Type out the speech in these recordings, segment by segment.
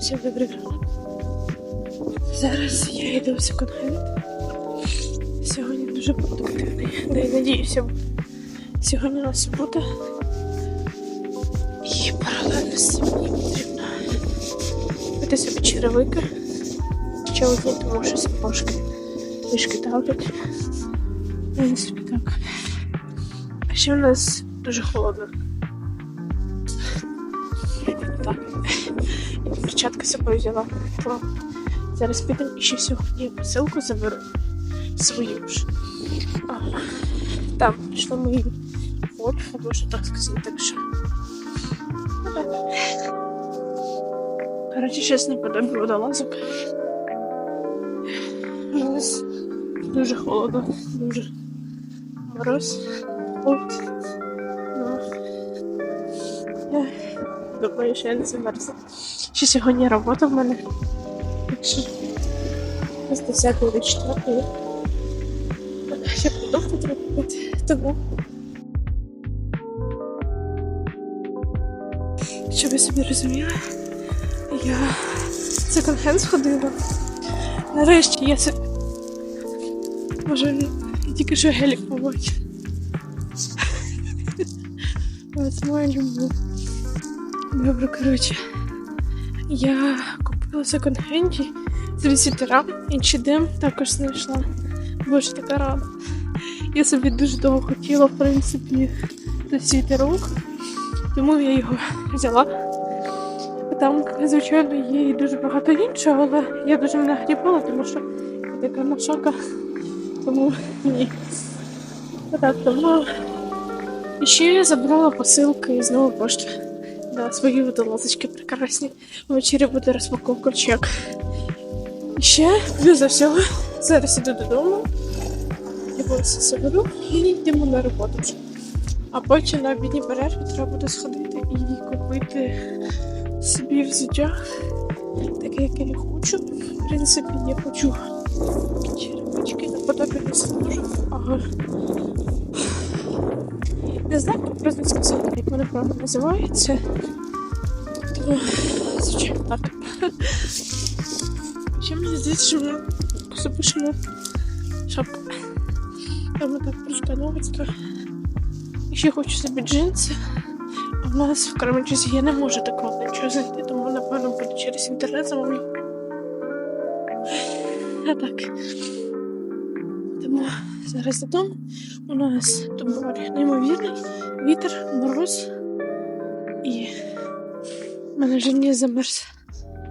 Всім добрий ранок. Зараз я йду в секонд-хенд. Сьогодні дуже продуктивний. Да й надіюся. Сьогодні у нас субота. І паралельно з цим мені потрібно купити собі черевики. Ще одні, тому що сапожки трішки давлять. В принципі, так. А ще у нас дуже холодно. Перчатки собою взяла. Зараз підемо і ще сьогодні посилку заберу свою ж. А, Там прийшло мої Вольф, можна так сказати, так що. Ну, так. Коротше, щось наподобі водолазок. У дуже холодно, дуже мороз. От. Ну, я думаю, що я не замерзла. Ще сьогодні робота в мене. Так що з 10 до 4. Ще продукти треба купити. Тому. Щоб ви собі розуміли, я секонд-хенд сходила. Нарешті я це. Може, тільки що гелік побачив. Це моя любов. Добре, коротше. Я купила секонд-хенді з світерам і чидем також знайшла. Боже, така рада. Я собі дуже довго хотіла, в принципі, цей світерок, тому я його взяла. Там, звичайно, є і дуже багато іншого, але я дуже не нагрібала, тому що я така нашака, тому ні. Так, тому і ще забрала посилки з нової пошти. Да, свої водолазочки прекрасні. Ввечері буде розпаковка чек. І ще, плюс за всього, зараз іду додому. Я все соберу і йдемо на роботу. А потім на обідній перерві треба буде сходити і купити собі взуття, таке, яке я хочу. В принципі, я хочу черепочки наподобі дуже. Ага. Не знаю, як просто сказати, як вони правильно називаються. Тому, звичайно, так. Ще мені здається, що вона запишена шапка. Там так трошки новицька. І ще хочу собі джинси. А в нас в Кременчузі я не можу такого нічого знайти, тому напевно буду через інтернет замовлю. А так. Тому зараз додому. У нас тут неймовірний вітер, мороз. І мене не замерз.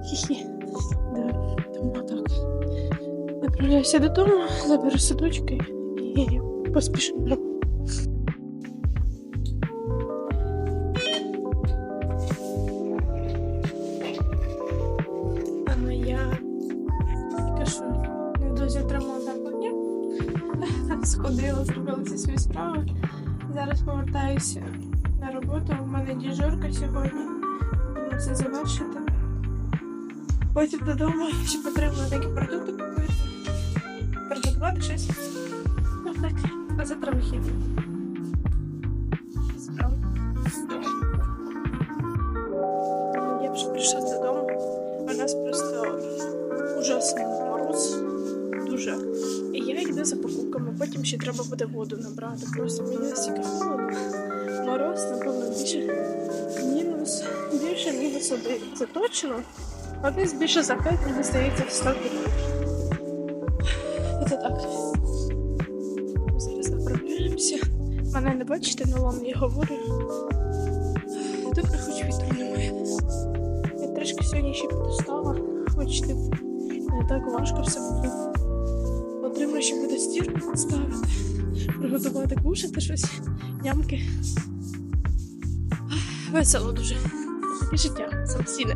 Хі-хі. Да, тому так. Направляюся додому, заберу садочки і поспішу Сходила, зробила всі свої справи. Зараз повертаюся на роботу. У мене діжурка сьогодні. Буду все завершити. Потім додому ще потрібно такі продукти купити. Приготувати щось. Ну так, а завтра вихідний. Потім ще треба буде воду набрати. Просто мені стільки холодно. Мороз, напевно, більше мінус, більше мінус один. Це точно. А десь більше за 5, мені здається, в 100 Це так. Зараз направляємося. Мене не бачите, на лом я говорю. Добре, хоч вітру немає. Я трішки сьогодні ще підустала, хоч не так важко все буде. Потрібно ще буде стірку поставити, приготувати кушати щось, нямки. Весело дуже. Таке життя самостійне.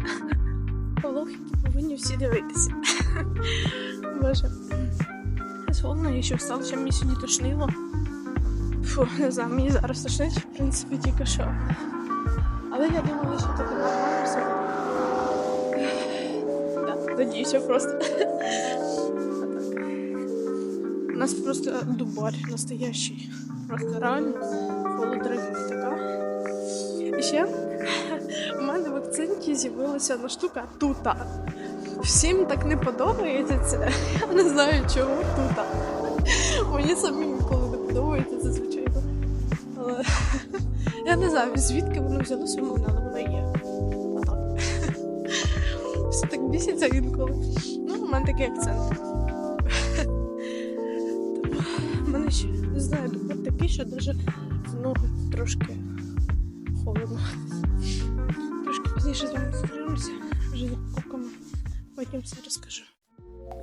Влоги повинні всі дивитися. Боже. Солоно, я ще встала, що мені сьогодні тошнило. Фу, не знаю, мені зараз тошнить, в принципі, тільки що. Але я думала, що таке надіюся просто. Нас просто дубарь настоящий. Просто реально холодравіна така. І ще у мене в акценті з'явилася одна штука тута. Всім так не подобається це. Я не знаю, чого тута. Мені самі ніколи не подобається це, звичайно. Але я не знаю, звідки воно взялося в мене, але воно є. Все так біситься інколи. Ну, у мене такий акцент. В не знаю, дух такий, що навіть в ногу трошки холодно. Трошки пізніше з вами зустрінемося вже за покупками. Потім все розкажу.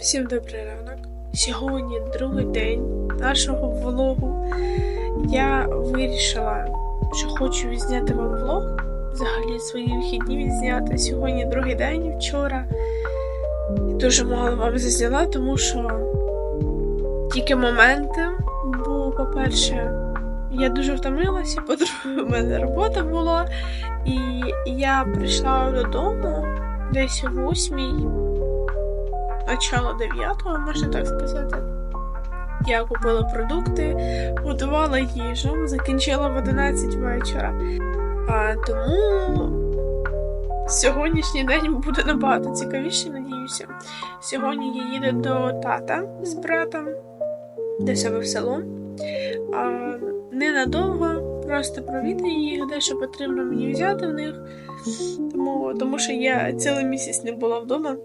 Всім добрий ранок. Сьогодні другий день нашого влогу. Я вирішила, що хочу відзняти вам влог. Взагалі свої вихідні відзняти. Сьогодні другий день вчора. І дуже мало вам зазняла, тому що тільки моменти. По-перше, я дуже втомилася, по-друге, у мене робота була. І я прийшла додому десь о восьмій, начало дев'ятого, можна так сказати. Я купила продукти, готувала їжу, закінчила в 11 вечора. А тому сьогоднішній день буде набагато цікавіше, надіюся. Сьогодні я їду до тата з братом до себе в село. А, ненадовго, просто провідаю їх, дещо потрібно мені взяти в них. Тому, тому що я цілий місяць не була вдома.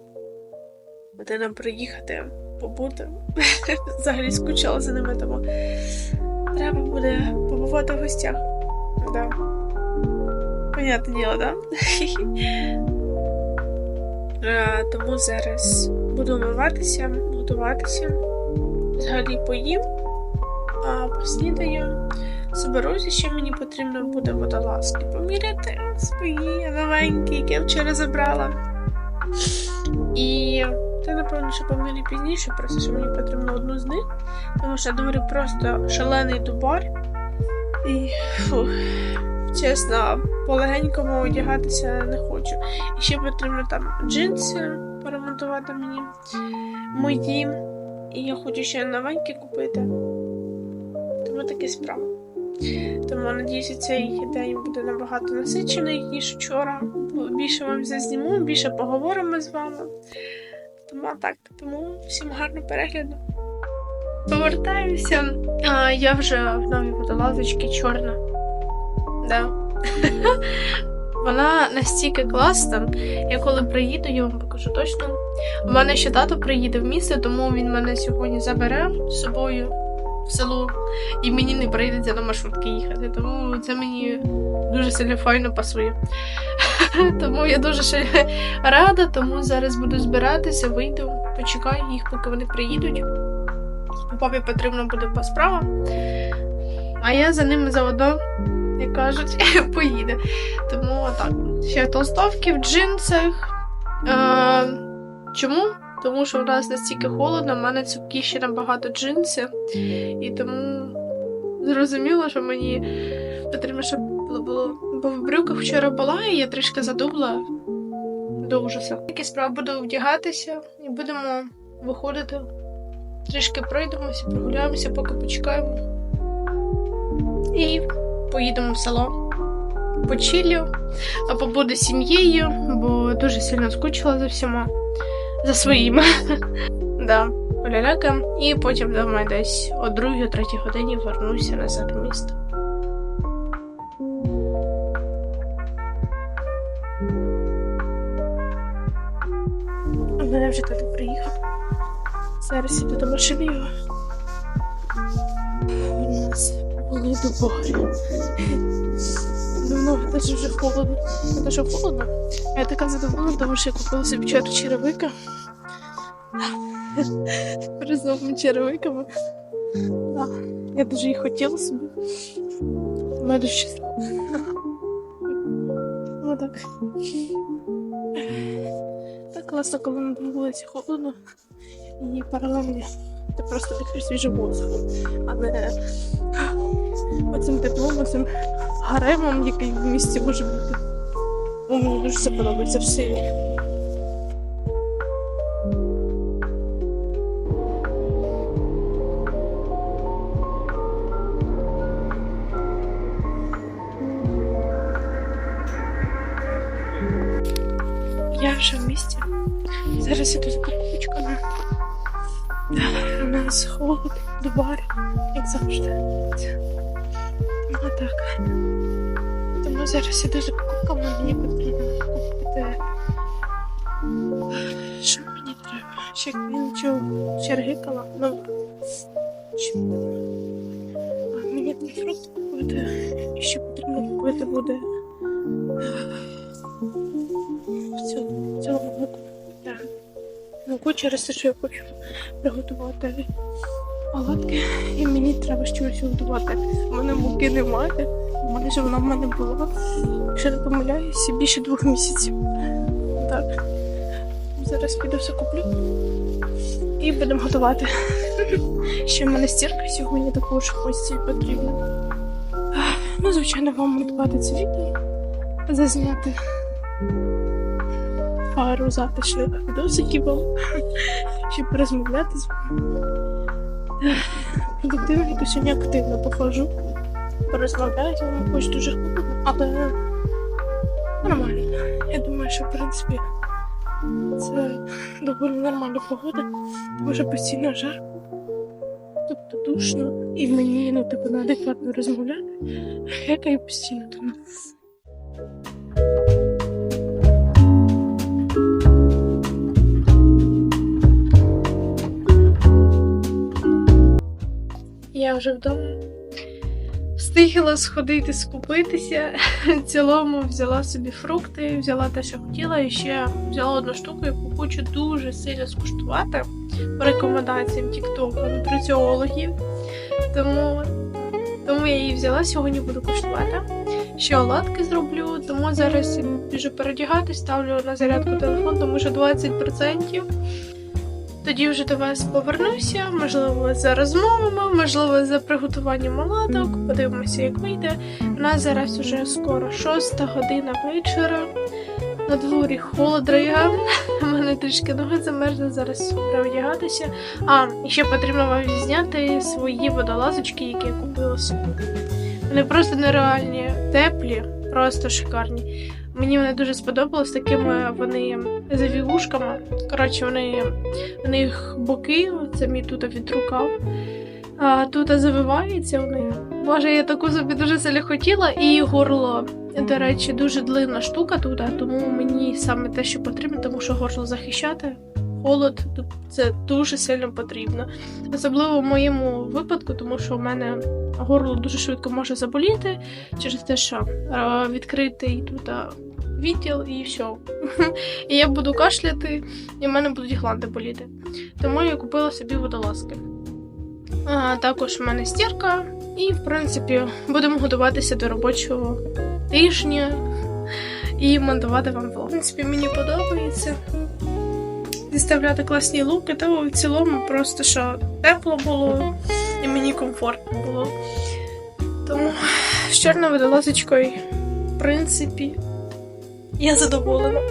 Де нам приїхати, побути. Взагалі скучала за ними, тому треба буде побувати в гостях. Да. Понятне діло, да? Е, Тому зараз буду вмиватися, готуватися. Взагалі поїм, а поснідаю. Соберуся, що мені потрібно буде водолазки поміряти свої новенькі, які я вчора забрала. І це, напевно, що помірю пізніше, просто що мені потрібно одну з них, тому що доволі просто шалений дубар. І фух, чесно, полегенькому одягатися не хочу. І ще потрібно там джинси поремонтувати мені мої. І я хочу ще новенькі купити. Тому такі справи. Тому надіюся, цей день буде набагато насичений, ніж вчора. Більше вам зазніму, більше поговоримо з вами. Тому так, тому всім гарного перегляду. Повертаюся. А, я вже в новій водолазочці чорна. Да. Вона настільки класна. Я коли приїду, я вам покажу точно. У мене ще тато приїде в місто, тому він мене сьогодні забере з собою в село, і мені не прийдеться на маршрутки їхати. Тому це мені дуже сильно файно пасує. Тому я дуже рада, тому зараз буду збиратися, вийду, почекаю їх, поки вони приїдуть. Папі потрібно буде по справам. А я за ними заодно, як кажуть, поїде. Тому так. Ще толстовки в джинсах. Е, чому? Тому що у нас настільки холодно, в мене цупкі ще набагато джинси. І тому зрозуміло, що мені потрібно, щоб було. Бо в брюках вчора була, і я трішки задубла до ужасу. Такі справи буду вдягатися і будемо виходити. Трішки пройдемося, прогуляємося, поки почекаємо. І поїдемо в село. Почилю, а побуду з сім'єю, бо дуже сильно скучила за всіма, за своїми. да, поляляка. І потім думаю, десь о 2-3 годині вернуся назад в місто. Мене вже тато приїхав. Зараз іду до машини його. У нас були дубори. Давно теж вже холодно. Що холодно. Я така задоволена, тому що я купила собі вчора черевика. З черевиками. Да. Я дуже їх хотіла собі. У мене щаслива. Ну так. Так класно, коли на вулиці холодно і паралельно ти просто дихаєш свіжим воздухом, а не оцим теплом, оцим гаремом, який в місті може бути. О, мені дуже це подобається в селі. Я вже в місті. Зараз іду з покупочками. У нас холод, дубар, як завжди. Ну так. Тому зараз іду за покупками, мені потрібно купити. Що мені треба? Ще квінчу чергикала. Ну. А, Мені там фрукт купити. І ще потрібно купити буде. В. Так. Муку через те, що я хочу приготувати оладки. І мені треба чогось готувати. У мене муки немає. Майже вона в мене була. Якщо не помиляюся, більше двох місяців. Так. Зараз піду все куплю. І будемо готувати. Ще в мене стірка сьогодні також гості потрібна. Ну, звичайно, вам монтувати це відео, зазняти пару затишних відосиків вам, щоб порозмовляти з вами. Продуктивно, якось сьогодні активно походжу. Порозмовляю з вами, хоч дуже але нормально. Я думаю, що в принципі це доволі нормальна погода, тому що постійно жар. Тобто душно, і мені ну, типу, неадекватно розмовляти. Яка я постійно тому. Я вже вдома. Встигла сходити скупитися. В цілому взяла собі фрукти, взяла те, що хотіла, і ще взяла одну штуку, яку хочу дуже сильно скуштувати по рекомендаціям TikTok нутриціологів. Тому, тому я її взяла, сьогодні буду куштувати. Ще оладки зроблю, тому зараз біжу передягати, ставлю на зарядку телефон, тому що 20%. Тоді вже до вас повернуся, можливо, за розмовами, можливо, за приготуванням оладок. Подивимося, як вийде. У нас зараз уже скоро шоста година вечора. На дворі холодрига. У мене трішки ноги замерзли, зараз переодягатися. А, ще потрібно вам зняти свої водолазочки, які я купила собі. Вони просто нереальні, теплі, просто шикарні. Мені вони дуже сподобалось такими вони завівушками. Коротше, вони у них боки, це мій тут від рукав. А тут завивається них. Боже, я таку собі дуже сильно хотіла, і горло, до речі, дуже длинна штука тут, тому мені саме те, що потрібно, тому що горло захищати. Холод це дуже сильно потрібно. Особливо в моєму випадку, тому що у мене горло дуже швидко може заболіти через те, що е, відкритий тут е, відділ і все. І я буду кашляти, і в мене будуть гланди боліти. Тому я купила собі водолазки. А, також в мене стірка, і, в принципі, будемо готуватися до робочого тижня і монтувати вам влог. В принципі, мені подобається діставляти класні луки, та в цілому просто що тепло було і мені комфортно було. Тому з чорною водолазочкою, в принципі, я задоволена.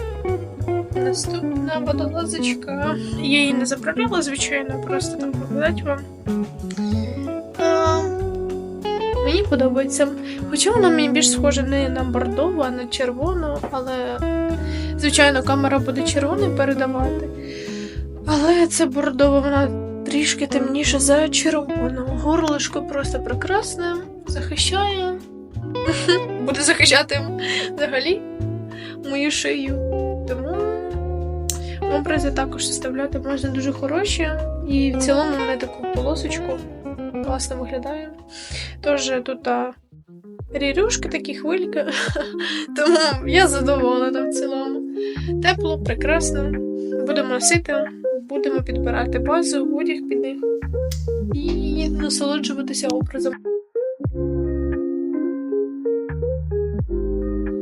Наступна водолазочка. Я її не заправляла, звичайно, просто там показати вам. А, Мені подобається. Хоча вона мені більш схожа не на бордову, а на червону, але, звичайно, камера буде червоний передавати. Але це бордова, вона трішки темніша за червону. Горлишко просто прекрасне, захищає. Буде захищати взагалі мою шию. Тому образи також составляти можна дуже хороші. І в цілому на таку полосочку класно виглядає. Тож тут а, рірюшки, такі хвильки. Тому я задоволена в цілому. Тепло, прекрасно. Будемо носити, будемо підбирати базу, одяг під них і насолоджуватися образом.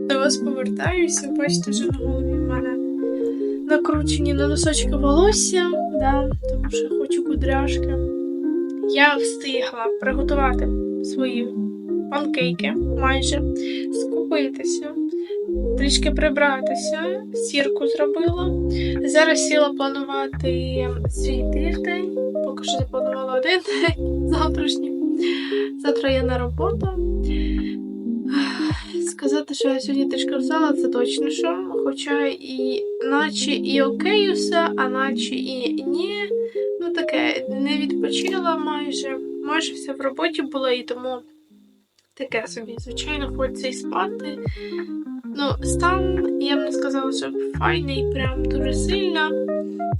До вас повертаюся, бачите, вже на голові в мене накручені на носочки волосся, да, тому що хочу кудряшки. Я встигла приготувати свої панкейки майже, скупитися, трішки прибратися, сірку зробила. Зараз сіла планувати свій тиждень. Поки що запланувала один день завтрашній. Завтра я на роботу. сказати, що я сьогодні трішки встала, це точно що. Хоча і наче і окей усе, а наче і ні. Ну таке, не відпочила майже. Майже все в роботі було, і тому таке собі. Звичайно, хочеться і спати. Ну, стан, я б не сказала, що файний, прям дуже сильно.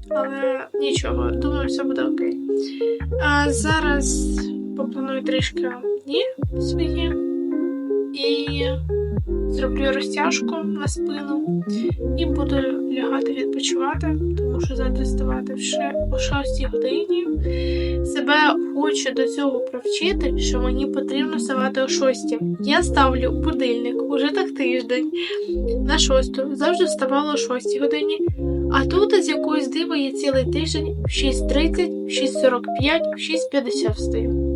Але нічого, думаю, все буде окей. А зараз попланую трішки дні свої і зроблю розтяжку на спину і буду лягати відпочивати, тому що завтра ставати ще о 6 годині. Себе хочу до цього привчити, що мені потрібно ставати о 6. Я ставлю будильник уже так тиждень на 6, завжди вставала о 6 годині. А тут з якоїсь диви я цілий тиждень в 6.30, в 6.45, в 6.50 встаю.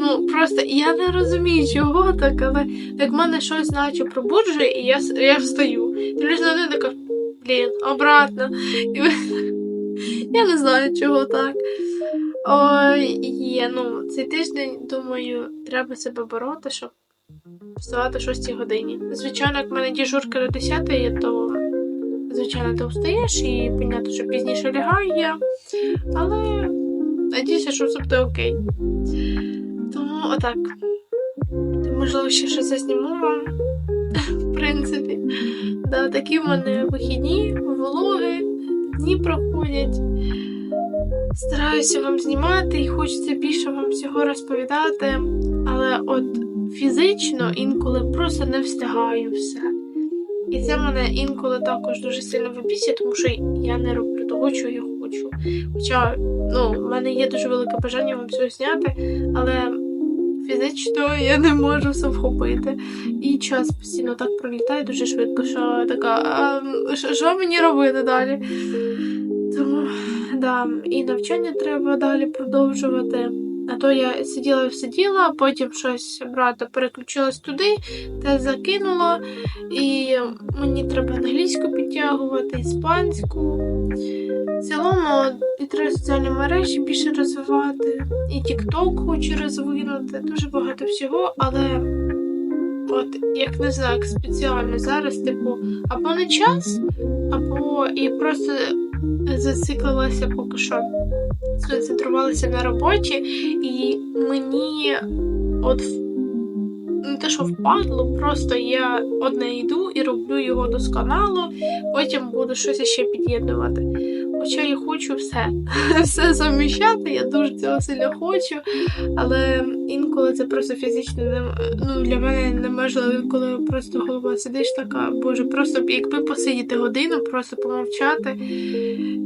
Ну, просто я не розумію, чого так, але як в мене щось наче пробуджує, і я, я встаю. Дивлюсь на один така, блін, обратно. І... Я не знаю, чого так. Ой, є, ну, цей тиждень, думаю, треба себе бороти, щоб вставати о 6 годині. Звичайно, як в мене діжурка до 10, то звичайно ти встаєш і понятно, що пізніше лягаю я. Але надіюся, що все буде окей. Тому отак. Можливо, ще щось засніму вам. В принципі. Да, такі в мене вихідні, влоги, дні проходять. Стараюся вам знімати і хочеться більше вам всього розповідати, але от фізично інколи просто не встигаю все. І це мене інколи також дуже сильно вибісить, тому що я не роблю того, що я хочу. Хоча ну, в мене є дуже велике бажання вам все зняти, але фізично я не можу все вхопити. І час постійно так пролітає дуже швидко, що така, що- що мені робити далі? Тому, да, і навчання треба далі продовжувати. А то я сиділа і сиділа, потім щось брата переключилась туди, те закинула, і мені треба англійську підтягувати, іспанську. В цілому і треба соціальні мережі більше розвивати, і TikTok хочу розвинути, дуже багато всього, але от як не знаю, як спеціально зараз, типу, або не час, або і просто зациклилася поки що, сконцентрувалася на роботі, і мені от не те, що впадло, просто я одне йду і роблю його досконало, потім буду щось ще під'єднувати. Хоча я хочу все, все заміщати, я дуже цього сильно хочу, але інколи це просто фізично не ну, для мене неможливо, інколи просто голова сидиш така, боже, просто якби посидіти годину, просто помовчати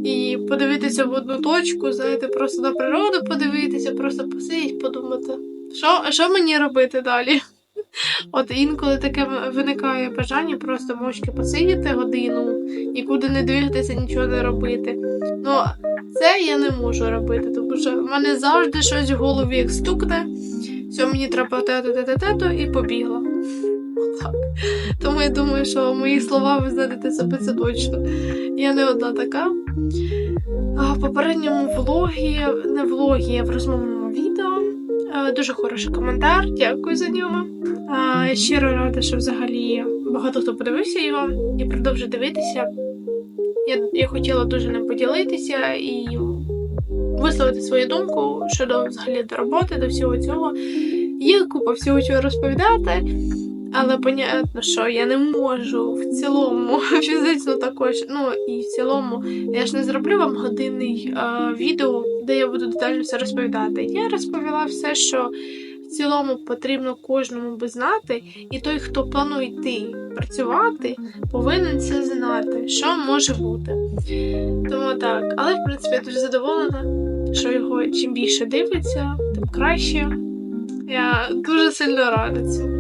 і подивитися в одну точку, знаєте, просто на природу подивитися, просто посидіти, подумати, що, що мені робити далі. От інколи таке виникає бажання просто мовчки посидіти годину, нікуди не двигатися, нічого не робити. Ну, це я не можу робити, тому що в мене завжди щось в голові як стукне. Все, мені треба те-те-те-те-те, і побігла. Так. Тому я думаю, що мої слова ви знайдете себе це точно. Я не одна така. В попередньому влогі, не влогі, а в розмовному Дуже хороший коментар, дякую за нього. Щиро рада, що взагалі багато хто подивився його і продовжує дивитися. Я, я хотіла дуже ним поділитися і висловити свою думку щодо взагалі до роботи, до всього цього. Є купа всього чого розповідати, але понятно, що я не можу в цілому фізично також. Ну і в цілому я ж не зроблю вам годинний е, відео, де я буду детально все розповідати. Я розповіла все, що в цілому потрібно кожному би знати, і той, хто планує йти працювати, повинен це знати, що може бути. Тому так, але в принципі я дуже задоволена, що його чим більше дивиться, тим краще. Я дуже сильно рада цьому.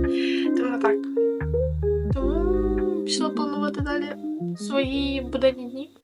Далі свої буденні дні.